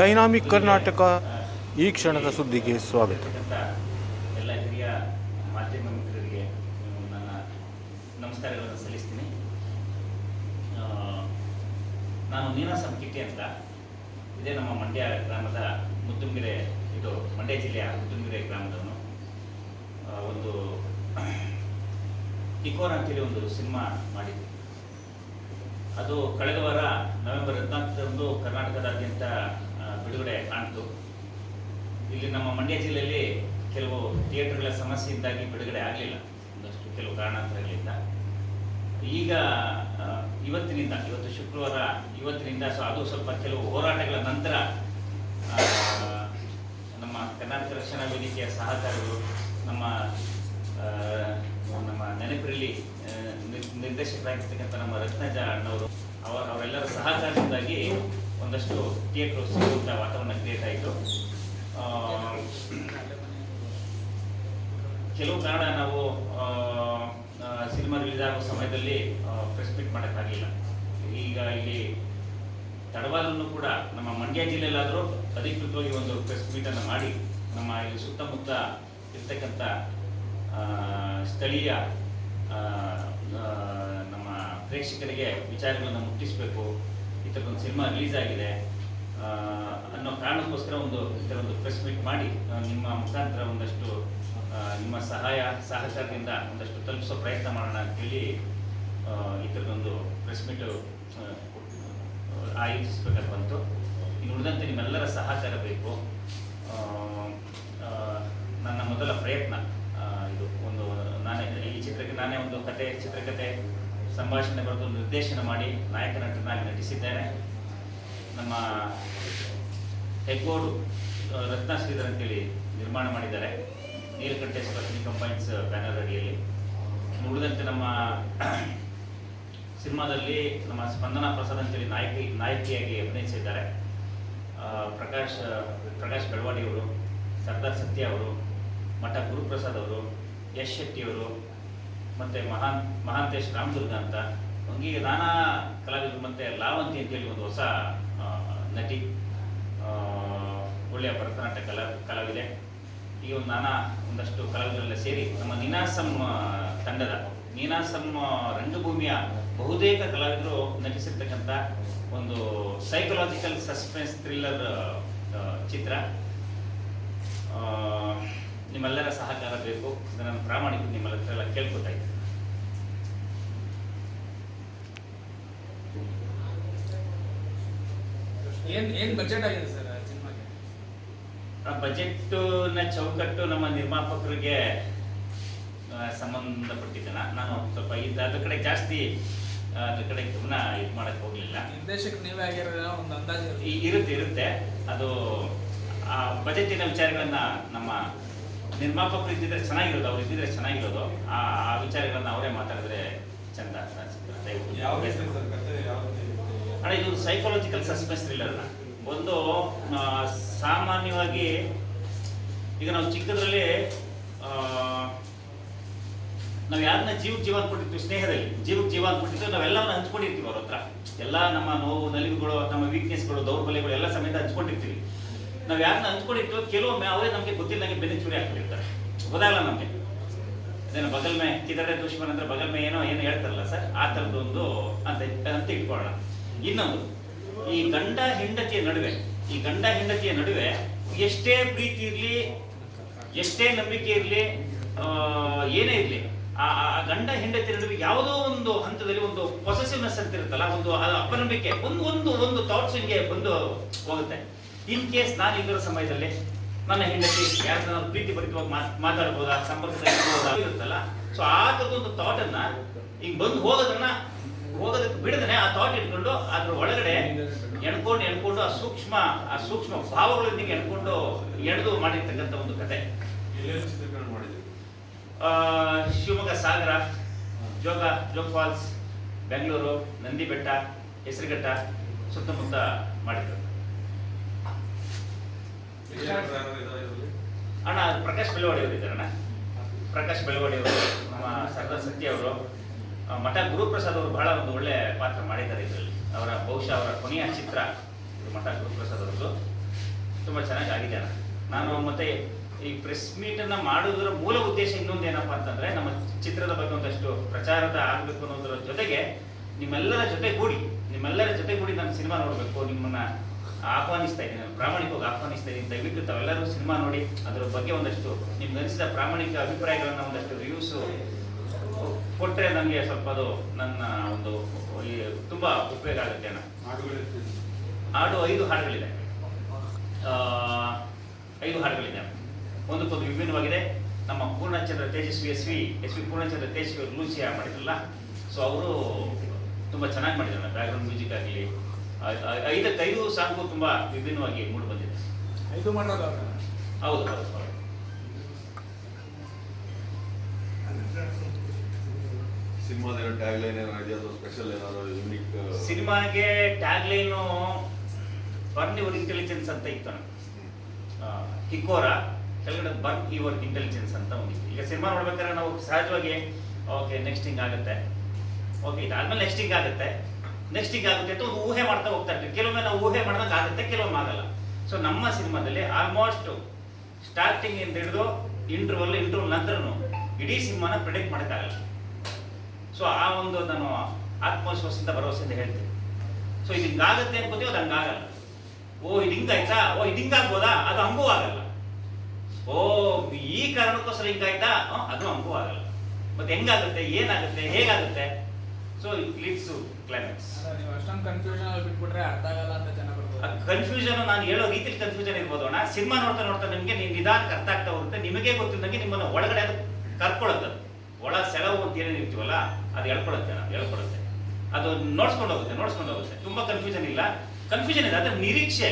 Dynamic Karnataka ಈ ಕ್ಷಣದ ಸುದ್ದಿಗೆ ಸ್ವಾಗತ. ಎಲ್ಲ ಹಿರಿಯ ಮಾಧ್ಯಮ ಮಿತ್ರರಿಗೆ ನನ್ನ ನಮಸ್ಕಾರಗಳನ್ನು ಸಲ್ಲಿಸ್ತೀನಿ. ನಾನು ನೀನಾಸಂ ಕಿಟ್ಟಿ ಅಂತ. ಇದೇ ನಮ್ಮ ಮಂಡ್ಯ ಗ್ರಾಮದ ಮುದ್ದುಂಗಿರೆ ಇದು ಮಂಡ್ಯ ಜಿಲ್ಲೆಯ ಮುದ್ದುಂಗಿರೆ ಗ್ರಾಮದವನು. ಒಂದು ಇಕೋರ್ ಅಂತೇಳಿ ಒಂದು ಸಿನಿಮಾ ಮಾಡಿದ್ವಿ. ಅದು ಕಳೆದ ವಾರ ನವೆಂಬರ್ ಹದಿನಾಲ್ಕರಂದು ಕರ್ನಾಟಕದಾದ್ಯಂತ ಬಿಡುಗಡೆ ಕಾಣ್ತು. ಇಲ್ಲಿ ನಮ್ಮ ಮಂಡ್ಯ ಜಿಲ್ಲೆಯಲ್ಲಿ ಕೆಲವು ಥಿಯೇಟರ್ಗಳ ಸಮಸ್ಯೆಯಿಂದಾಗಿ ಬಿಡುಗಡೆ ಆಗಲಿಲ್ಲ. ಒಂದಷ್ಟು ಕೆಲವು ಕಾರಣಾಂತರಗಳಿಂದ. ಈಗ ಇವತ್ತಿನಿಂದ, ಇವತ್ತು ಶುಕ್ರವಾರ ಇವತ್ತಿನಿಂದ ಸೊ ಅದು ಸ್ವಲ್ಪ ಕೆಲವು ಹೋರಾಟಗಳ ನಂತರ ನಮ್ಮ ಕರ್ನಾಟಕ ರಕ್ಷಣಾ ವೇದಿಕೆಯ ಸಹಕಾರಿಗಳು ನಮ್ಮ ನಮ್ಮ ನಿರ್- ನಿರ್ದೇಶಕರಾಗಿರ್ತಕ್ಕಂಥ ನಮ್ಮ ರತ್ನಜ ಅಣ್ಣವರು ಅವರ ಅವರೆಲ್ಲರ ಸಹಕಾರದಿಂದಾಗಿ ಒಂದಷ್ಟು ಥಿಯೇಟ್ರು ಸಿಗುವಂಥ ವಾತಾವರಣ ಕ್ರಿಯೇಟ್ ಆಯಿತು. ಕೆಲವು ಕಾರಣ ನಾವು ಸಿನಿಮಾ ರಿಲೀಸ್ ಆಗೋ ಸಮಯದಲ್ಲಿ ಪ್ರೆಸ್ ಮೀಟ್ ಮಾಡೋಕ್ಕಾಗಲಿಲ್ಲ ಈಗ ಇಲ್ಲಿ ತಡವಾದನ್ನು ಕೂಡ ನಮ್ಮ ಮಂಡ್ಯ ಜಿಲ್ಲೆಯಲ್ಲಾದರೂ ಅಧಿಕೃತವಾಗಿ ಒಂದು ಪ್ರೆಸ್ ಮೀಟನ್ನು ಮಾಡಿ, ನಮ್ಮ ಇಲ್ಲಿ ಸುತ್ತಮುತ್ತ ಇರ್ತಕ್ಕಂಥ ಸ್ಥಳೀಯ ನಮ್ಮ ಪ್ರೇಕ್ಷಕರಿಗೆ ವಿಚಾರಗಳನ್ನು ಮುಟ್ಟಿಸಬೇಕು. ಈ ಥರದೊಂದು ಸಿನಿಮಾ ರಿಲೀಸ್ ಆಗಿದೆ. ಅನ್ನೋ ಕಾರಣಕ್ಕೋಸ್ಕರ ಒಂದು ಈ ಥರ ಒಂದು ಪ್ರೆಸ್ ಮೀಟ್ ಮಾಡಿ ನಿಮ್ಮ ಮುಖಾಂತರ ಒಂದಷ್ಟು ನಿಮ್ಮ ಸಹಾಯ, ಸಹಕಾರದಿಂದ ಒಂದಷ್ಟು ತಲುಪಿಸೋ ಪ್ರಯತ್ನ ಮಾಡೋಣ ಅಂತೇಳಿ ಈ ಥರದೊಂದು ಪ್ರೆಸ್ ಮೀಟು ಆಯೋಜಿಸಬೇಕಾಗಿ ಬಂತು. ಇನ್ನು ಉಳಿದಂತೆ ನಿಮ್ಮೆಲ್ಲರ ಸಹಕಾರ ಬೇಕು. ನನ್ನ ಮೊದಲ ಪ್ರಯತ್ನ ಇದು ಒಂದು, ನಾನೇ ಈ ಚಿತ್ರಕ್ಕೆ, ನಾನೇ ಒಂದು ಕತೆ ಚಿತ್ರಕಥೆ ಸಂಭಾಷಣೆ ಬರೆದು ನಿರ್ದೇಶನ ಮಾಡಿ ನಾಯಕ ನಟನಾಗಿ ನಟಿಸಿದ್ದೇನೆ ನಮ್ಮ ಹೆಗ್ಗೋಡು ರತ್ನ ಶ್ರೀಧರ್ ಅಂತೇಳಿ ನಿರ್ಮಾಣ ಮಾಡಿದ್ದಾರೆ. ನೀಲಕಂಠೇಶ್ವರ ಸಿನಿ ಕಂಪೈನ್ಸ್ ಬ್ಯಾನರ್ ಅಡಿಯಲ್ಲಿ. ಉಳಿದಂತೆ ನಮ್ಮ ಸಿನಿಮಾದಲ್ಲಿ ನಮ್ಮ ಸ್ಪಂದನಾ ಪ್ರಸಾದ್ ಅಂತೇಳಿ ನಾಯಕಿ, ನಾಯಕಿಯಾಗಿ ಅಭಿನಯಿಸಿದ್ದಾರೆ. ಪ್ರಕಾಶ್ ಪ್ರಕಾಶ್ ಬೆಳವಾಡಿ ಅವರು ಸರ್ದಾರ್ ಸತ್ಯ ಅವರು, ಮಠ ಗುರುಪ್ರಸಾದ್ ಅವರು, ಯಶ್ ಶೆಟ್ಟಿ ಅವರು ಮತ್ತು ಮಹಾನ್ ಮಹಾಂತೇಶ್ ರಾಮದುರ್ಗ ಅಂತ. ಹಂಗೆ ನಾನಾ ಕಲಾವಿದರು ಮತ್ತು ಲಾವಂತಿ ಅಂತೇಳಿ ಒಂದು ಹೊಸ ನಟಿ ಒಳ್ಳೆಯ ಭರತನಾಟ್ಯ ಕಲಾ, ಕಲಾವಿದೆ. ಈ ಒಂದು ನಾನಾ ಒಂದಷ್ಟು ಕಲಾವಿದರೆಲ್ಲ ಸೇರಿ ನಮ್ಮ ನೀನಾಸಂ ತಂಡದ, ನೀನಾಸಂ ರಂಗಭೂಮಿಯ ಬಹುತೇಕ ಕಲಾವಿದರು ನಟಿಸಿರ್ತಕ್ಕಂಥ ಒಂದು ಸೈಕಲಾಜಿಕಲ್ ಸಸ್ಪೆನ್ಸ್ ಥ್ರಿಲ್ಲರ್ ಚಿತ್ರ. ನಿಮ್ಮೆಲ್ಲರ ಸಹಕಾರ ಬೇಕು ನಾನು ಪ್ರಾಮಾಣಿಕ ನಿಮ್ಮೆಲ್ಲ ಹತ್ರ ಎಲ್ಲ ಕೇಳ್ಕೊತಾ ಇದ್ದೀನಿ. ಏನ್ ಏನ್ ಬಜೆಟ್ ಆಗಿದೆ ಸರ್ ಸಿನಿಮಾಗೆ ಆ ಬಜೆಟ್ನ ಚೌಕಟ್ಟು ನಮ್ಮ ನಿರ್ಮಾಪಕರಿಗೆ ಆ, ನಾನು ಸ್ವಲ್ಪ ಇದು ಅದ್ರ ಕಡೆ ಜಾಸ್ತಿ ಅದ್ರ ಕಡೆ ಗಮನ ಇದು ಮಾಡಕ್ಕೆ ಹೋಗಲಿಲ್ಲ. ನಿರ್ದೇಶಕ ನೀವೇ ಆಗಿರೋ ಒಂದು ಅಂದಾಜು. ಇರುತ್ತೆ. ಇರುತ್ತೆ ಅದು ಆ ಬಜೆಟಿನ ವಿಚಾರಗಳನ್ನ ನಮ್ಮ ನಿರ್ಮಾಪಕರು ಇದ್ದಿದ್ರೆ ಚೆನ್ನಾಗಿರೋದು ಅವ್ರು ಇದ್ದಿದ್ರೆ ಚೆನ್ನಾಗಿರೋದು. ಆ ಆ ವಿಚಾರಗಳನ್ನ ಅವರೇ ಮಾತಾಡಿದ್ರೆ ಚಂದ ಅಣ್ಣ ಇದು? ಸೈಕಾಲಜಿಕಲ್ ಸಸ್ಪೆನ್ಸ್ ಥ್ರಿಲ್ಲರ್ ಒಂದು ಸಾಮಾನ್ಯವಾಗಿ ಈಗ ನಾವು ಚಿಕ್ಕದ್ರಲ್ಲಿ ನಾವು ಯಾರನ್ನ ಜೀವ ಜೀವ ಕೊಟ್ಟಿರ್ತೀವಿ ಸ್ನೇಹದಲ್ಲಿ. ಜೀವಕ್ಕೆ ಜೀವ ಕೊಟ್ಟಿರ್ತೀವಿ ನಾವೆಲ್ಲವನ್ನ ಹಂಚ್ಕೊಂಡಿರ್ತೀವಿ ಅವ್ರ ಹತ್ರ. ಎಲ್ಲ ನಮ್ಮ ನೋವು ನಲಿವುಗಳು ನಮ್ಮ ವೀಕ್ನೆಸ್ಗಳು ದೌರ್ಬಲ್ಯಗಳು ಎಲ್ಲ ಸಮೇತ ಹಂಚ್ಕೊಂಡಿರ್ತೀವಿ. ನಾವು ಯಾರನ್ನ ಹಂಚ್ಕೊಂಡಿರ್ತೀವೋ ಕೆಲವೊಮ್ಮೆ ಅವರೇ ನಮಗೆ ಗೊತ್ತಿಲ್ಲದಂಗೆ ಬೆನ್ನಿ ಚೂರಿ ಹಾಕ್ಬಿಟ್ಟಿರ್ತಾರೆ. ಗೊತ್ತಾಗಲ್ಲ ನಮಗೆ. ಅದೇನು ಬಗಲ್ಮೆ ಕಿದರೆ ದುಶ್ಮನ್ ಅಂದ್ರೆ ಬಗಲ್ ಮೇ ಏನೋ ಏನು ಹೇಳ್ತಾರಲ್ಲ ಸರ್, ಆ ಥರದ್ದೊಂದು ಅಂತ ಅಂತ ಇಟ್ಕೊಳ್ಳೋಣ ಇನ್ನೊಂದು, ಈ ಗಂಡ ಹೆಂಡತಿಯ ನಡುವೆ, ಈ ಗಂಡ ಹೆಂಡತಿಯ ನಡುವೆ ಎಷ್ಟೇ ಪ್ರೀತಿ ಇರಲಿ, ಎಷ್ಟೇ ನಂಬಿಕೆ ಇರಲಿ ಏನೇ ಇರಲಿ, ಆ ಗಂಡ ಹೆಂಡತಿ ನಡುವೆ ಯಾವುದೋ ಒಂದು ಹಂತದಲ್ಲಿ ಒಂದು ಪೊಸೆಸಿವ್ನೆಸ್ ಅಂತ ಇರುತ್ತಲ್ಲ, ಒಂದು ಅಪನಂಬಿಕೆ, ಒಂದು ಒಂದು ಒಂದು ಥಾಟ್ಸ್ ಹಿಂಗೆ ಬಂದು ಹೋಗುತ್ತೆ. ಇನ್ ಕೇಸ್ ನಾನು ಇಲ್ಲಿರೋ ಸಮಯದಲ್ಲಿ ನನ್ನ ಹೆಂಡತಿ ಯಾರು ಪ್ರೀತಿ ಭರಿತವಾಗಿ ಮಾತ್ ಮಾತಾಡ್ಬೋದಾ ಸಂಪರ್ಕದಲ್ಲಿ ಇರ್ಬೋದಾ ಇರುತ್ತಲ್ಲ ಸೊ ಆ ಥರದೊಂದು ಥಾಟನ್ನ ಈಗ ಬಂದು ಹೋಗೋದನ್ನ ಹೋಗೋದಕ್ಕೆ ಬಿಡದನೆ ಆ ಥಾಟ್ ಇಟ್ಕೊಂಡು ಅದ್ರ ಒಳಗಡೆ ಎಣ್ಕೊಂಡು ಎಣ್ಕೊಂಡು ಆ ಸೂಕ್ಷ್ಮ ಆ ಸೂಕ್ಷ್ಮ ಭಾವಗಳೊಂದಿಗೆ ಎಣ್ಕೊಂಡು ಎಳೆದು ಮಾಡಿರ್ತಕ್ಕಂಥ ಒಂದು ಕತೆ. ಶಿವಮೊಗ್ಗ ಸಾಗರ ಜೋಗ ಜೋಗ್ ಫಾಲ್ಸ್ ಬೆಂಗಳೂರು ನಂದಿ ಬೆಟ್ಟ ಹೆಸರುಘಟ್ಟ ಸುತ್ತಮುತ್ತ ಮಾಡಿದ್ರು ವಿಜಯನಗರ ಯಾರು ಇದಾರೆ ಇದರಲ್ಲಿ? ಅಣ್ಣ, ಪ್ರಕಾಶ್ ಬೆಳವಾಡಿ ಅವರು ಇದ್ದಾರಣ್ಣ ಪ್ರಕಾಶ್ ಬೆಳವಾಡಿ ಅವರು, ನಮ್ಮ ಸರ್ದಾರ್ ಸತ್ಯ ಅವರು. ಮಠ ಗುರುಪ್ರಸಾದ್ ಅವರು ಬಹಳ ಒಂದು ಒಳ್ಳೆ ಪಾತ್ರ ಮಾಡಿದ್ದಾರೆ ಇದರಲ್ಲಿ. ಅವರ ಬಹುಶಃ ಅವರ ಕೊನೆಯ ಚಿತ್ರ ಇದು ಮಠ ಗುರುಪ್ರಸಾದ್ ಅವರದ್ದು. ತುಂಬ ಚೆನ್ನಾಗಿ ಆಗಿದೆ ಅಣ್ಣ. ನಾನು ಮತ್ತೆ ಈ ಪ್ರೆಸ್ ಮೀಟನ್ನು ಮಾಡೋದರ ಮೂಲ ಉದ್ದೇಶ ಇನ್ನೊಂದು ಏನಪ್ಪ ಅಂತಂದ್ರೆ, ನಮ್ಮ ಚಿತ್ರದ ಬಗ್ಗೆ ಒಂದಷ್ಟು ಪ್ರಚಾರದ ಆಗಬೇಕು ಅನ್ನೋದ್ರ ಜೊತೆಗೆ ನಿಮ್ಮೆಲ್ಲರ ಜೊತೆ ಕೂಡಿ, ನಿಮ್ಮೆಲ್ಲರ ಜೊತೆ ಕೂಡಿ ನಾನು ಸಿನಿಮಾ ನೋಡಬೇಕು, ನಿಮ್ಮನ್ನ ಆಹ್ವಾನಿಸ್ತಾ ಇದ್ದೀನಿ ಪ್ರಾಮಾಣಿಕವಾಗಿ ಆಹ್ವಾನಿಸ್ತಾ ಇದ್ದೀನಿ ದಯವಿಟ್ಟು ತಾವೆಲ್ಲರೂ ಸಿನಿಮಾ ನೋಡಿ, ಅದರ ಬಗ್ಗೆ ಒಂದಷ್ಟು ನಿಮ್ಗೆ ಅನಿಸಿದ ಪ್ರಾಮಾಣಿಕ ಅಭಿಪ್ರಾಯಗಳನ್ನು ಒಂದಷ್ಟು ರಿವ್ಯೂಸು ಕೊಟ್ಟರೆ ನನಗೆ ಸ್ವಲ್ಪ ಅದು ನನ್ನ ಒಂದು ತುಂಬ ಉಪಯೋಗ ಆಗುತ್ತೆ ಅಣ್ಣ. ಹಾಡು ಐದು ಹಾಡುಗಳಿದೆ. ಐದು ಹಾಡುಗಳಿದೆ. ಒಂದಕ್ಕೊಂದು ವಿಭಿನ್ನವಾಗಿದೆ. ನಮ್ಮ Poornachandra Tejaswi S V S V Poornachandra Tejaswi ಅವರು ಲೂಸಿಯಾ ಮಾಡಿದ್ರಲ್ಲ, ಸೊ ಅವರು ತುಂಬ ಚೆನ್ನಾಗಿ ಮಾಡಿದ್ದಾರೆ ಬ್ಯಾಕ್ಗ್ರೌಂಡ್ ಮ್ಯೂಸಿಕ್ ಆಗಲಿ ಐದಕ್ಕೆ ಐದು ಸಾಂಗು ತುಂಬ ವಿಭಿನ್ನವಾಗಿ ಮೂಡಿ ಬಂದಿದೆ. ಐದು ಮಾಡೋದು ಹೌದು ಹೌದು ಹೌದು. ಸಿನಿಮಾದ ಏನೋ ಟ್ಯಾಗ್ ಲೈನ್ ಏನೋ ಇದೆಯಾ ಅಥವಾ ಸ್ಪೆಷಲ್ ಏನಾದ್ರು ಯೂನಿಕ್ ಸಿನಿಮಾಗೆ tag line burn your intelligence ಅಂತ ಇತ್ತು ಹಿಕೋರ ಕೆಳಗಡೆ ಬರ್ನ್ ಇವರ್ ಇಂಟೆಲಿಜೆನ್ಸ್ ಅಂತ ಒಂದಿತ್ತು. ಈಗ ಸಿನಿಮಾ ನೋಡ್ಬೇಕಾದ್ರೆ ನಾವು ಸಹಜವಾಗಿ ಓಕೆ ನೆಕ್ಸ್ಟ್ ಹಿಂಗ್ ಆಗುತ್ತೆ. ಓಕೆ ಇದಾದ್ಮೇಲೆ ನೆಕ್ಸ್ಟ್ ಹಿಂಗ್ ಆಗುತ್ತೆ. ನೆಕ್ಸ್ಟ್ ಆಗುತ್ತೆ ಅಂತ ಒಂದು ಊಹೆ ಮಾಡ್ತಾ ಹೋಗ್ತಾ ಇರ್ತೀವಿ. ಕೆಲವೊಮ್ಮೆ ನಾವು ಊಹೆ ಮಾಡಿದಾಗ ಆಗುತ್ತೆ, ಕೆಲವೊಮ್ಮೆ ಆಗಲ್ಲ. ಸೊ ನಮ್ಮ ಸಿನಿಮಾದಲ್ಲಿ ಆಲ್ಮೋಸ್ಟ್ ಸ್ಟಾರ್ಟಿಂಗ್ ಇಂದ ಹಿಡಿದು ಇಂಟರ್ವಲ್ ಇಂಟರ್ವಲ್ ನಂತರನು ಇಡೀ ಸಿನಿಮಾನ ಪ್ರಿಡಿಕ್ಟ್ ಮಾಡೋಕ್ಕಾಗಲ್ಲ ಸೊ ಆ ಒಂದು ನಾನು ಆತ್ಮವಿಶ್ವಾಸದಿಂದ ಭರವಸೆಯಿಂದ ಹೇಳ್ತೀನಿ. ಸೊ ಇದು ಹಿಂಗಾಗುತ್ತೆ ಅನ್ಕೋತೀವಿ, ಅದು ಹಂಗಾಗಲ್ಲ. ಓ, ಇದು ಹಿಂಗಾಯ್ತಾ? ಓ, ಇದು ಹಿಂಗಾಗ್ಬೋದಾ? ಅದು ಹಂಗೂ ಆಗಲ್ಲ. ಓ, ಈ ಕಾರಣಕ್ಕೋಸ್ಕರ ಹಿಂಗಾಯ್ತಾ? ಅದು ಹಂಗೂ ಆಗಲ್ಲ. ಮತ್ತೆ ಹೆಂಗಾಗುತ್ತೆ? ಏನಾಗುತ್ತೆ? ಹೇಗಾಗುತ್ತೆ? So it leads to climax ನೀವು ಅಷ್ಟೊಂದು ಕನ್ಫ್ಯೂಷನ್ ಅಲ್ಲಿ ಬಿಟ್ಬಿಟ್ರೆ ಅರ್ಥ ಆಗಲ್ಲ ಅಂತ ಜನ ಬರ್ಬೋದು. ಕನ್ಫ್ಯೂಷನ್ ನಾನು ಹೇಳೋ ರೀತಿಲಿ ಕನ್ಫ್ಯೂಷನ್ ಇರ್ಬೋದು ಅಣ್ಣ. ಸಿನಿಮಾ ನೋಡ್ತಾ ನೋಡ್ತಾ ನಿಮಗೆ ನೀವು ನಿಧಾನಕ್ಕೆ ಅರ್ಥ ಆಗ್ತಾ ಹೋಗುತ್ತೆ. ನಿಮಗೆ ಗೊತ್ತಿದ್ದಂಗೆ ನಿಮ್ಮನ್ನು ಒಳಗಡೆ ಅದು ಕರ್ಕೊಳ್ಳುತ್ತೆ. ಒಳ ಸೆಳವು ಅಂತ ಏನೇನು ಇರ್ತೀವಲ್ಲ ಅದು ಹೇಳ್ಕೊಳುತ್ತೆ ನಾವು ಹೇಳ್ಕೊಳುತ್ತೆ ಅದು ನೋಡ್ಸ್ಕೊಂಡು ಹೋಗುತ್ತೆ ನೋಡ್ಸ್ಕೊಂಡು ಹೋಗುತ್ತೆ. ತುಂಬಾ ಕನ್ಫ್ಯೂಷನ್ ಇಲ್ಲ. ಕನ್ಫ್ಯೂಷನ್ ಇದೆ. ಅದ್ರ ನಿರೀಕ್ಷೆ.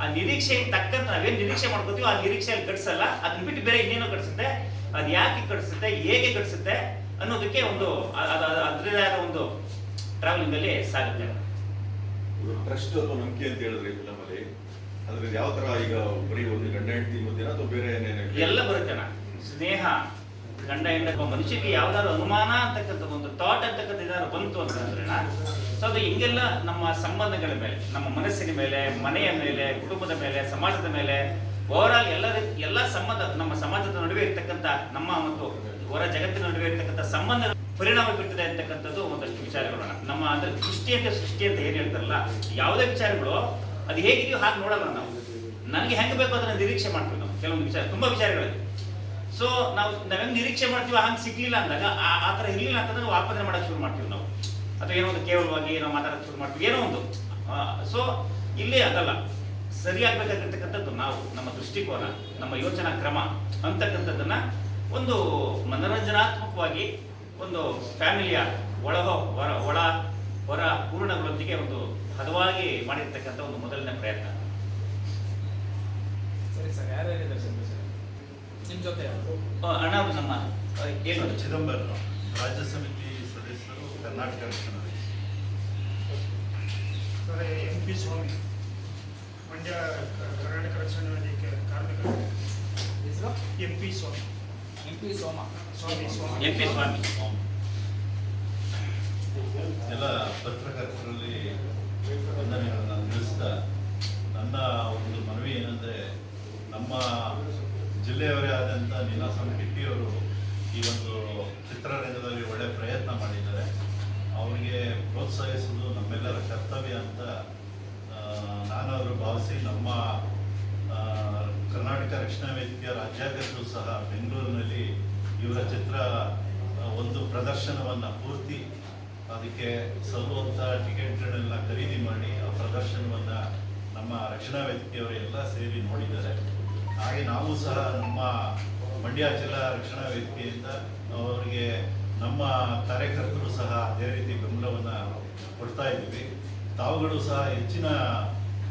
ಆ ನಿರೀಕ್ಷೆಗೆ ತಕ್ಕಂತ ನಾವೇನು ನಿರೀಕ್ಷೆ ಮಾಡ್ಕೋತೀವೋ ಆ ನಿರೀಕ್ಷೆಯಲ್ಲಿ ಕಟ್ಸಲ್ಲ ಅದನ್ನ ಬಿಟ್ಟು ಬೇರೆ ಇನ್ನೇನೋ ಕಟ್ಸುತ್ತೆ ಅದು ಯಾಕೆ ಕಟ್ಸುತ್ತೆ ಹೇಗೆ ಕಟ್ಸುತ್ತೆ ಅನ್ನೋದಕ್ಕೆ ಒಂದು ಅದರದೇ ಅದ್- ಅದ್- ಆದ ಒಂದು ಟ್ರಾವೆಲಿಂಗ್ ಅಲ್ಲಿ ಸಾಗುತ್ತೆ. ಟ್ರಸ್ಟ್ ಅಥವಾ ನಂಬಿಕೆ ಅಂತ ಹೇಳಿದ್ರೆ ನಮ್ಮಲ್ಲಿ ಅದ್ರಲ್ಲಿ ಅದ್ರ ಯಾವ ತರ ಈಗ ಬರೀ ಒಂದು ಗಂಡ ಹೆಂಡತಿ ಮಧ್ಯೆ ಅಥವಾ ಬೇರೆ ಏನೇನು ಎಲ್ಲ ಬರುತ್ತೆ ಸ್ನೇಹ ಗಂಡ ಹೆಂಡ ಮನುಷ್ಯಿಗೆ ಮನುಷ್ಯನಿಗೆ ಯಾವ್ದಾದ್ರು ಅನುಮಾನ ಅಂತಕ್ಕಂಥ ಒಂದು ಥಾಟ್ ಅಂತಕ್ಕಂಥ ಏನಾದ್ರು ಬಂತು ಅಂತಂದ್ರೆ ಸೊ ಅದು ಹಿಂಗೆಲ್ಲ ನಮ್ಮ ಸಂಬಂಧಗಳ ಮೇಲೆ ನಮ್ಮ ಮನಸ್ಸಿನ ಮೇಲೆ ಮನೆಯ ಮೇಲೆ ಕುಟುಂಬದ ಮೇಲೆ ಸಮಾಜದ ಮೇಲೆ ಓವರ್ ಆಲ್ ಎಲ್ಲ ಎಲ್ಲ ಸಂಬಂಧ ನಮ್ಮ ಸಮಾಜದ ನಡುವೆ ಇರ್ತಕ್ಕಂಥ ನಮ್ಮ ಮತ್ತು ಹೊರ ಜಗತ್ತಿನ ನಡುವೆ ಇರ್ತಕ್ಕಂಥ ಸಂಬಂಧ ಪರಿಣಾಮ ಬೀರ್ತದೆ ಅಂತಕ್ಕಂಥದ್ದು ಒಂದಷ್ಟು ವಿಚಾರಗಳನ್ನ. ನಮ್ಮ ಅಂದ್ರೆ ಸೃಷ್ಟಿ ಅಂತ ಸೃಷ್ಟಿ ಅಂತ ಏನ್ ಹೇಳ್ತಾರಲ್ಲ, ಯಾವುದೇ ವಿಚಾರಗಳು, ಅದು ಹೇಗಿದೆಯೋ ಹಾಗೆ ನೋಡೋಣ ನಾವು. ನನಗೆ ಹೆಂಗೆ ಬೇಕು ಅದನ್ನ ನಿರೀಕ್ಷೆ ಮಾಡ್ತೀವಿ ನಾವು, ಕೆಲವೊಂದು ವಿಚಾರ, ತುಂಬಾ ವಿಚಾರಗಳಲ್ಲಿ. ಸೊ ನಾವು ನಾವೇನು ನಿರೀಕ್ಷೆ ಮಾಡ್ತೀವಿ ಹಂಗೆ ಸಿಗ್ಲಿಲ್ಲ ಅಂದಾಗ ಆ- ಆತರ ಥರ ಇರಲಿಲ್ಲ ಅಂತಂದ್ರೆ ನಾವು ಆಪಾದನೆ ಮಾಡೋಕೆ ಶುರು ಮಾಡ್ತೀವಿ ನಾವು. ಅಥವಾ ಏನೋ ಒಂದು ಕೇವಲವಾಗಿ ಏನೋ ಮಾತಾಡೋಕೆ ಶುರು ಮಾಡ್ತೀವಿ, ಏನೋ ಒಂದು. ಸೊ ಇಲ್ಲಿ ಅದಲ್ಲ. ಸರಿಯಾಗಬೇಕಾಗಿರ್ತಕ್ಕಂಥದ್ದು ನಾವು, ನಮ್ಮ ದೃಷ್ಟಿಕೋನ, ನಮ್ಮ ಯೋಚನಾ ಕ್ರಮ ಅಂತಕ್ಕಂಥದ್ದನ್ನ ಒಂದು ಮನರಂಜನಾತ್ಮಕವಾಗಿ ಒಂದು ಫ್ಯಾಮಿಲಿಯ ಒಳ ಹೊರ ಒಳ ಹೊರ ಪೂರ್ಣಗಳೊಂದಿಗೆ ಒಂದು ಹದವಾಗಿ ಮಾಡಿರ್ತಕ್ಕಂಥ ಒಂದು ಮೊದಲನೇ ಪ್ರಯತ್ನ. ಸರಿ ಸರ್ ಯಾರು ಹೇಳಿದ್ದಾರೆ ಸರ್ ನಿಮ್ಮ ಜೊತೆ ಅಣ್ಣ ಅವ್ರು ನಮ್ಮ ಏನು ಚಿದಂಬರ ರಾಜ್ಯ ಸಮಿತಿ ಸದಸ್ಯರು Karnataka. Sir M. P. Swamy Mandya Karnataka Rakshana Vedike ಕಾರ್ಮಿಕರು. M. P. Swamy. Soma M P Swamy. ಎಲ್ಲ ಪತ್ರಕರ್ತರಲ್ಲಿ ವಂದನೆಗಳನ್ನು ತಿಳಿಸ್ತಾ ನನ್ನ ಒಂದು ಮನವಿ ಏನಂದರೆ ನಮ್ಮ ಜಿಲ್ಲೆಯವರೇ ಆದಂಥ ನೀಲಾಸಂ ಕಿಟ್ಟಿಯವರು ಈ ಒಂದು ಚಿತ್ರರಂಗದಲ್ಲಿ ಒಳ್ಳೆ ಪ್ರಯತ್ನ ಮಾಡಿದ್ದಾರೆ. ಅವರಿಗೆ ಪ್ರೋತ್ಸಾಹಿಸುವುದು ನಮ್ಮೆಲ್ಲರ ಕರ್ತವ್ಯ ಅಂತ ನಾನು ನಾನಾದರೂ ಭಾವಿಸಿ ನಮ್ಮ ಕರ್ನಾಟಕ ರಕ್ಷಣಾ ವೇದಿಕೆಯ ರಾಜ್ಯಾಧ್ಯಕ್ಷರು ಸಹ ಬೆಂಗಳೂರಿನಲ್ಲಿ ಇವರ ಚಿತ್ರ ಒಂದು ಪ್ರದರ್ಶನವನ್ನು ಪೂರ್ತಿ ಅದಕ್ಕೆ ಸಲ್ಲುವಂಥ ಟಿಕೆಟ್ಗಳನ್ನೆಲ್ಲ ಖರೀದಿ ಮಾಡಿ ಆ ಪ್ರದರ್ಶನವನ್ನು ನಮ್ಮ ರಕ್ಷಣಾ ವೇದಿಕೆಯವರು ಎಲ್ಲ ಸೇರಿ ನೋಡಿದ್ದಾರೆ. ಹಾಗೆ ನಾವು ಸಹ ನಮ್ಮ ಮಂಡ್ಯ ಜಿಲ್ಲಾ ರಕ್ಷಣಾ ವೇದಿಕೆಯಿಂದ ಅವರಿಗೆ ನಮ್ಮ ಕಾರ್ಯಕರ್ತರು ಸಹ ಅದೇ ರೀತಿ ಬೆಂಬಲವನ್ನು ಕೊಡ್ತಾ ಇದ್ದೀವಿ. ತಾವುಗಳು ಸಹ ಹೆಚ್ಚಿನ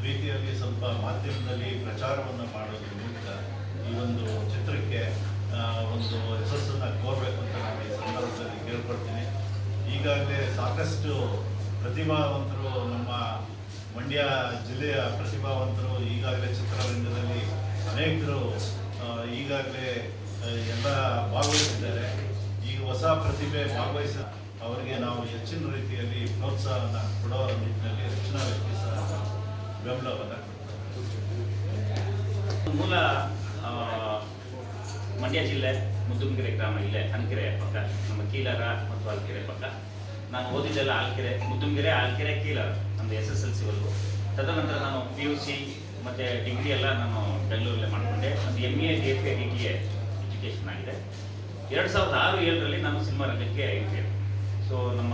ರೀತಿಯಲ್ಲಿ ಸ್ವಲ್ಪ ಮಾಧ್ಯಮದಲ್ಲಿ ಪ್ರಚಾರವನ್ನು ಮಾಡೋದ್ರ ಮೂಲಕ ಈ ಒಂದು ಚಿತ್ರಕ್ಕೆ ಒಂದು ಯಶಸ್ಸನ್ನು ಕೋರಬೇಕು ಅಂತ ನಾನು ಈ ಸಂದರ್ಭದಲ್ಲಿ ಕೇಳ್ಕೊಳ್ತೀನಿ. ಈಗಾಗಲೇ ಸಾಕಷ್ಟು ಪ್ರತಿಭಾವಂತರು, ನಮ್ಮ ಮಂಡ್ಯ ಜಿಲ್ಲೆಯ ಪ್ರತಿಭಾವಂತರು ಈಗಾಗಲೇ ಚಿತ್ರರಂಗದಲ್ಲಿ ಅನೇಕರು ಈಗಾಗಲೇ ಎಲ್ಲ ಭಾಗವಹಿಸಿದ್ದಾರೆ. ಈಗ ಹೊಸ ಪ್ರತಿಭೆ ಭಾಗವಹಿಸ ಅವರಿಗೆ ನಾವು ಹೆಚ್ಚಿನ ರೀತಿಯಲ್ಲಿ ಪ್ರೋತ್ಸಾಹವನ್ನು ಕೊಡೋ ನಿಟ್ಟಿನಲ್ಲಿ ರಕ್ಷಣಾ ವ್ಯಕ್ತಿ ಸಹ ಮೂಲ ಮಂಡ್ಯ ಜಿಲ್ಲೆ ಮುದ್ದುಮಗೆರೆ ಗ್ರಾಮ ಇಲ್ಲೇ ಹನ್ಕೆರೆ ಪಕ್ಕ, ನಮ್ಮ ಕೀಲರ ಮತ್ತು ಆಲ್ಕೆರೆ ಪಕ್ಕ. ನಾನು ಓದಿದ್ದೆಲ್ಲ ಆಲ್ಕೆರೆ ಮುದ್ದುಮಗೆರೆ ಆಲ್ಕೆರೆ, ಕೀಲರ ನಮ್ಮದು ಎಸ್ ಎಸ್ ಎಲ್ ಸಿವರೆಗೂ ತದನಂತರ ನಾನು ಪಿ ಯು ಸಿ ಮತ್ತು ಡಿಗ್ರಿ ಎಲ್ಲ ನಾನು ಬೆಂಗಳೂರಲ್ಲೇ ಮಾಡಿಕೊಂಡೆ. ಒಂದು M A D F A D T A education ಆಗಿದೆ. ಎರಡು ಸಾವಿರದ ಆರು, ಏಳರಲ್ಲಿ ನಾನು ಸಿನಿಮಾ ರಂಗಕ್ಕೆ ಇದ್ದೆ. ಸೊ ನಮ್ಮ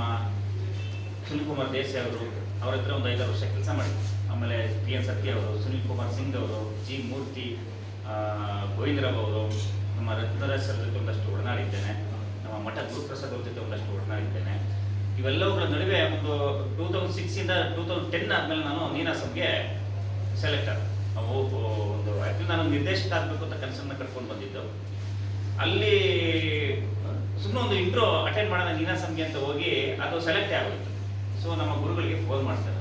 ಸುನಿಲ್ ಕುಮಾರ್ ದೇಸಾಯಿ ಅವರು, ಅವ್ರ ಹತ್ರ ಒಂದು ಐದಾರು ವರ್ಷ ಕೆಲಸ ಮಾಡಿದ್ವಿ ಆಮೇಲೆ ಪಿ ಎನ್ ಸತ್ಯ ಅವರು ಸುನಿಲ್ ಕುಮಾರ್ ಸಿಂಗ್ ಅವರು ಜಿ ಮೂರ್ತಿ ಗೋವಿಂದರಾವ್ ಅವರು ನಮ್ಮ ರತ್ನರಾಜ್ ಸರ್ ಜೊತೆ ಒಂದಷ್ಟು ಒಡನಾಡಿದ್ದೇನೆ. ನಮ್ಮ ಮಠ ಗುರುಪ್ರಸಾದ್ ಅವ್ರ ಜೊತೆ ಒಂದಷ್ಟು ಒಡನಾಡಿದ್ದೇನೆ. ಇವೆಲ್ಲವುಗಳ ನಡುವೆ ಒಂದು ಟೂ ತೌಸಂಡ್ ಸಿಕ್ಸಿಂದ ಟೂ ತೌಸಂಡ್ ಟೆನ್ ಆದಮೇಲೆ ನಾನು ನೀನಾಸಂಗೆ ಸೆಲೆಕ್ಟ್ ಆದ. ಒಂದು ನಾನು ನಿರ್ದೇಶಕ ಆಗಬೇಕು ಅಂತ ಕನಸನ್ನು ಕಟ್ಕೊಂಡು ಬಂದಿದ್ದು ಅಲ್ಲಿ ಸುಮ್ಮನೆ ಒಂದು ಇಂಟ್ರೋ ಅಟೆಂಡ್ ಮಾಡೋಣ ನೀನಾಸಂಗೆ ಅಂತ ಹೋಗಿ ಅದು ಸೆಲೆಕ್ಟ್ ಆಗೋಯ್ತು. ಸೊ ನಮ್ಮ ಗುರುಗಳಿಗೆ ಫೋನ್ ಮಾಡ್ತಾರೆ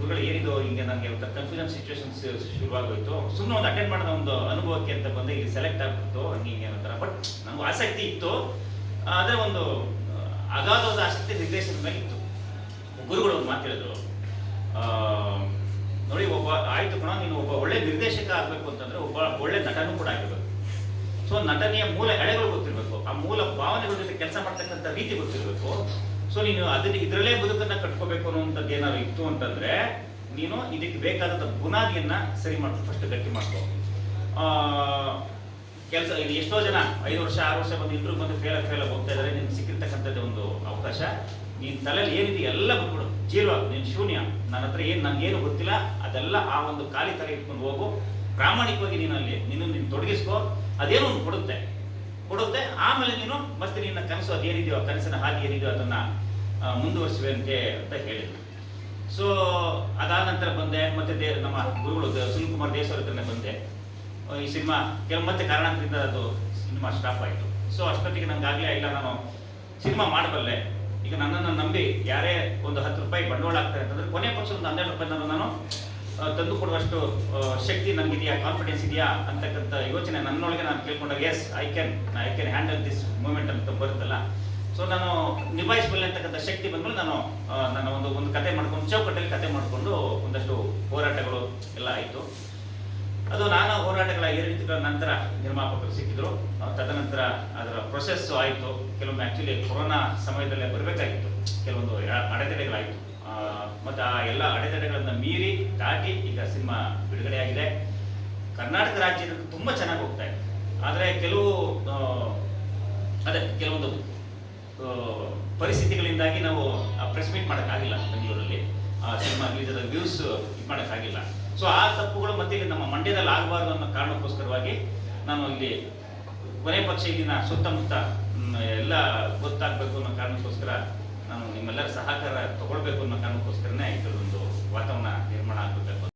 ಗುರುಗಳು ಏನಿದು ಹಿಂಗೆ ನನಗೆ ಒಂಥರ ಕನ್ಫ್ಯೂಷನ್ ಸಿಚುವೇಶನ್ ಶುರುವಾಗೋಯ್ತು. ಸುಮ್ಮನೆ ಒಂದು ಅಟೆಂಡ್ ಮಾಡಿದ ಒಂದು ಅನುಭವಕ್ಕೆ ಅಂತ ಬಂದು ಇಲ್ಲಿ ಸೆಲೆಕ್ಟ್ ಆಗ್ಬಿಟ್ಟು ಹಂಗೆ ಅಂತಾರೆ ಬಟ್ ನಮ್ಗೆ ಆಸಕ್ತಿ ಇತ್ತು. ಆದರೆ ಒಂದು ಅಗಾಧವಾದ ಆಸಕ್ತಿ ನಿರ್ದೇಶನ ಇತ್ತು ಗುರುಗಳು ಒಂದು ಮಾತಾಡಿದ್ರು ನೋಡಿ, ಒಬ್ಬ, ಆಯ್ತು ಕೂಡ ನೀನು ಒಬ್ಬ ಒಳ್ಳೆ ನಿರ್ದೇಶಕ ಆಗಬೇಕು ಅಂತಂದ್ರೆ ಒಬ್ಬ ಒಳ್ಳೆ ನಟನೂ ಕೂಡ ಆಗಿರ್ಬೇಕು. ಸೊ ನಟನೆಯ ಮೂಲ ಎಳೆಗಳು ಗೊತ್ತಿರಬೇಕು. ಆ ಮೂಲ ಭಾವನೆಗಳ ಜೊತೆ ಕೆಲಸ ಮಾಡ್ತಕ್ಕಂಥ ರೀತಿ ಗೊತ್ತಿರಬೇಕು. ಸೊ ನೀನು ಅದನ್ನ ಇದರಲ್ಲೇ ಬದುಕನ್ನ ಕಟ್ಕೋಬೇಕು ಅನ್ನುವಂಥದ್ದು ಏನಾದ್ರು ಇತ್ತು ಅಂತಂದ್ರೆ, ನೀನು ಇದಕ್ಕೆ ಬೇಕಾದಂಥ ಬುನಾದಿಯನ್ನ ಸರಿ ಮಾಡ್ಕೊ ಫಸ್ಟ್ ಗಟ್ಟಿ ಮಾಡ್ಕೋ. ಕೆಲಸ ಇದು ಎಷ್ಟೋ ಜನ, ಐದು ವರ್ಷ, ಆರು ವರ್ಷ ಬಂದು ಇಂಟ್ರೂ ಬಂದು ಫೇಲ್ ಫೇಲ್ ಹೋಗ್ತಾ ಇದ್ದಾರೆ ನಿನ್ಗೆ ಸಿಕ್ಕಿರ್ತಕ್ಕಂಥದ್ದು ಒಂದು ಅವಕಾಶ. ನೀನ್ ತಲೆಯಲ್ಲಿ ಏನಿದೆ ಎಲ್ಲ ಬಿಟ್ಬಿಡು ಜೀರೋ ನೀನು ಶೂನ್ಯ. ನನ್ನ ಹತ್ರ ಏನು ನನಗೇನು ಗೊತ್ತಿಲ್ಲ, ಅದೆಲ್ಲ ಆ ಒಂದು ಖಾಲಿ ತಲೆ ಇಟ್ಕೊಂಡು ಹೋಗು. ಪ್ರಾಮಾಣಿಕವಾಗಿ ನೀನಲ್ಲಿ ನಿನ್ನ ನೀನು ನೀನು ತೊಡಗಿಸ್ಕೋ. ಅದೇನೋ ಒಂದು ಕೊಡುತ್ತೆ. ಕೊಡುತ್ತೆ. ಆಮೇಲೆ ನೀನು ಮತ್ತೆ ನಿನ್ನ ಕನಸು ಅದೇನಿದೆಯೋ ಆ ಕನಸಿನ ಹಾಗೆ ಏನಿದೆಯೋ ಅದನ್ನ ಮುಂದುವರಿಸುವಂತೆ ಅಂತ ಹೇಳಿದ್ರು. ಸೊ ಅದಾದ ನಂತರ ಬಂದೆ, ಮತ್ತೆ ದೇ, ನಮ್ಮ ಗುರುಗಳು ಸುನಿಲ್ ಕುಮಾರ್ ದೇಶ್ ಅವ್ರ ಹತ್ರನೇ ಬಂದೆ. ಈ ಸಿನಿಮಾ ಕೆಲವು ಮತ್ತೆ ಕಾರಣದಿಂದ ಅದು ಸಿನಿಮಾ ಸ್ಟಾಪ್ ಆಯಿತು. ಸೊ ಅಷ್ಟೊತ್ತಿಗೆ ನಂಗಾಗಲೇ ಇಲ್ಲ, ನಾನು ಸಿನಿಮಾ ಮಾಡಬಲ್ಲೆ. ಈಗ ನನ್ನನ್ನು ನಂಬಿ, ಯಾರೇ ಒಂದು ಹತ್ತು ರೂಪಾಯಿ ಬಂಡವಾಳ ಆಗ್ತಾರೆ ಅಂತಂದ್ರೆ, ಕೊನೆ ಪಕ್ಷ ಒಂದು ಹನ್ನೆರಡು ರೂಪಾಯಿ ನಾನು ಆ, ತಂದು ಕೊಡುವಷ್ಟು ಆ, ಶಕ್ತಿ ನನಗಿದೆಯಾ ಕಾನ್ಫಿಡೆನ್ಸ್ ಇದೆಯಾ ಅಂತಕ್ಕಂಥ ಯೋಚನೆ ನನ್ನೊಳಗೆ ನಾನು ಕೇಳ್ಕೊಂಡಾಗ yes I can I can handle this moment ಅಂತ ಬರುತ್ತಲ್ಲ. ಸೊ ನಾನು ನಿಭಾಯಿಸಬಲ್ಲೆ ಅಂತಕ್ಕಂಥ ಶಕ್ತಿ ಬಂದ್ಮೇಲೆ ನಾನು ನನ್ನ ಒಂದು ಒಂದು ಕತೆ ಮಾಡ್ಕೊಂಡು ಚೌಕಟ್ಟಲ್ಲಿ ಕತೆ ಮಾಡಿಕೊಂಡು ಒಂದಷ್ಟು ಹೋರಾಟಗಳು ಎಲ್ಲ ಆಯಿತು. ಅದು ನಾನು ಹೋರಾಟಗಳ ಏರಿಳಿತಗಳ ನಂತರ ನಿರ್ಮಾಪಕರು ಸಿಕ್ಕಿದ್ರು. ತದನಂತರ ಅದರ ಪ್ರೊಸೆಸ್ ಆಯಿತು. ಕೆಲವೊಮ್ಮೆ ಆ್ಯಕ್ಚುಲಿ ಕೊರೋನಾ ಸಮಯದಲ್ಲೇ ಬರಬೇಕಾಗಿತ್ತು. ಕೆಲವೊಂದು ಅಡೆತಡೆಗಳಾಯಿತು. ಮತ್ತು ಆ ಎಲ್ಲ ಅಡೆತಡೆಗಳನ್ನು ಮೀರಿ ದಾಟಿ ಈಗ ಸಿನಿಮಾ ಬಿಡುಗಡೆಯಾಗಿದೆ. ಕರ್ನಾಟಕ ರಾಜ್ಯದ ತುಂಬ ಚೆನ್ನಾಗಿ ಹೋಗ್ತಾ ಇದೆ. ಆದರೆ ಕೆಲವು ಅದೇ ಕೆಲವೊಂದು ಪರಿಸ್ಥಿತಿಗಳಿಂದಾಗಿ ನಾವು ಪ್ರೆಸ್ ಮೀಟ್ ಮಾಡೋಕ್ಕಾಗಿಲ್ಲ ಬೆಂಗಳೂರಲ್ಲಿ. ಆ ಸಿನಿಮಾ ರಿಲೀಸದ ವ್ಯೂಸ್ ಇದು ಮಾಡೋಕ್ಕಾಗಿಲ್ಲ. ಸೊ ಆ ತಪ್ಪುಗಳು ಮತ್ತೆ ಇಲ್ಲಿ ನಮ್ಮ ಮಂಡ್ಯದಲ್ಲಿ ಆಗಬಾರ್ದು ಅನ್ನೋ ಕಾರಣಕ್ಕೋಸ್ಕರವಾಗಿ ನಾನು ಇಲ್ಲಿ ಕೊನೆ ಪಕ್ಷ ಇಲ್ಲಿನ ಸುತ್ತಮುತ್ತ ಎಲ್ಲ ಗೊತ್ತಾಗಬೇಕು ಅನ್ನೋ ಕಾರಣಕ್ಕೋಸ್ಕರ ನಿಮ್ಮೆಲ್ಲರ ಸಹಕಾರ ತಗೊಳ್ಬೇಕು ಅನ್ನೋ ಕಾರಣಕ್ಕೋಸ್ಕರನೇ ಇದರದೊಂದು ವಾತಾವರಣ ನಿರ್ಮಾಣ ಆಗಬೇಕು